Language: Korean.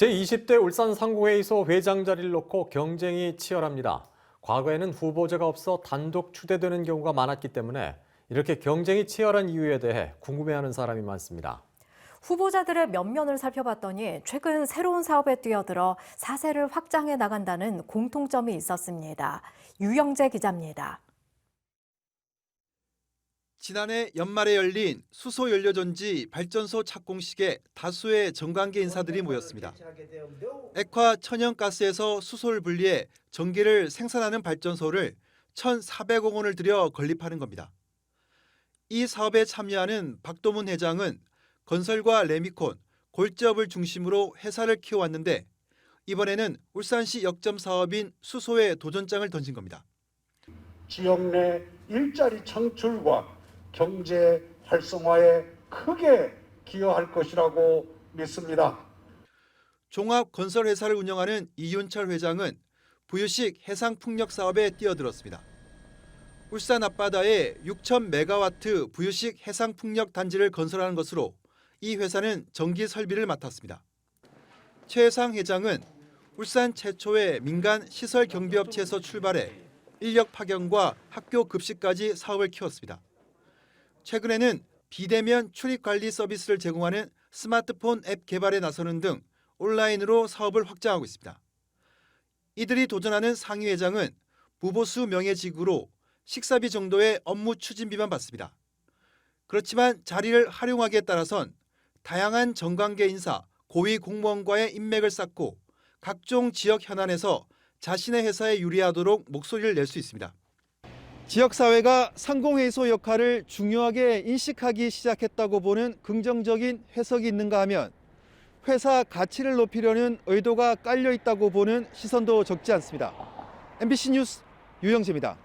제20대 울산 상공회의소 회장 자리를 놓고 경쟁이 치열합니다. 과거에는 후보자가 없어 단독 추대되는 경우가 많았기 때문에 이렇게 경쟁이 치열한 이유에 대해 궁금해하는 사람이 많습니다. 후보자들의 면면을 살펴봤더니 최근 새로운 사업에 뛰어들어 사세를 확장해 나간다는 공통점이 있었습니다. 유영재 기자입니다. 지난해 연말에 열린 수소 연료전지 발전소 착공식에 다수의 정관계 인사들이 모였습니다. 액화 천연가스에서 수소를 분리해 전기를 생산하는 발전소를 1,400억 원을 들여 건립하는 겁니다. 이 사업에 참여하는 박도문 회장은 건설과 레미콘, 골지업을 중심으로 회사를 키워왔는데 이번에는 울산시 역점 사업인 수소에 도전장을 던진 겁니다. 지역 내 일자리 창출과 경제 활성화에 크게 기여할 것이라고 믿습니다. 종합 건설 회사를 운영하는 이윤철 회장은 부유식 해상 풍력 사업에 뛰어들었습니다. 울산 앞바다에 6천 메가와트 부유식 해상 풍력 단지를 건설하는 것으로 이 회사는 전기 설비를 맡았습니다. 최상 회장은 울산 최초의 민간 시설 경비업체에서 출발해 인력 파견과 학교 급식까지 사업을 키웠습니다. 최근에는 비대면 출입 관리 서비스를 제공하는 스마트폰 앱 개발에 나서는 등 온라인으로 사업을 확장하고 있습니다. 이들이 도전하는 상위 회장은 무보수 명예직으로 식사비 정도의 업무 추진비만 받습니다. 그렇지만 자리를 활용하기에 따라선 다양한 정관계 인사, 고위 공무원과의 인맥을 쌓고 각종 지역 현안에서 자신의 회사에 유리하도록 목소리를 낼 수 있습니다. 지역사회가 상공회의소 역할을 중요하게 인식하기 시작했다고 보는 긍정적인 해석이 있는가 하면 회사 가치를 높이려는 의도가 깔려 있다고 보는 시선도 적지 않습니다. MBC 뉴스 유영재입니다.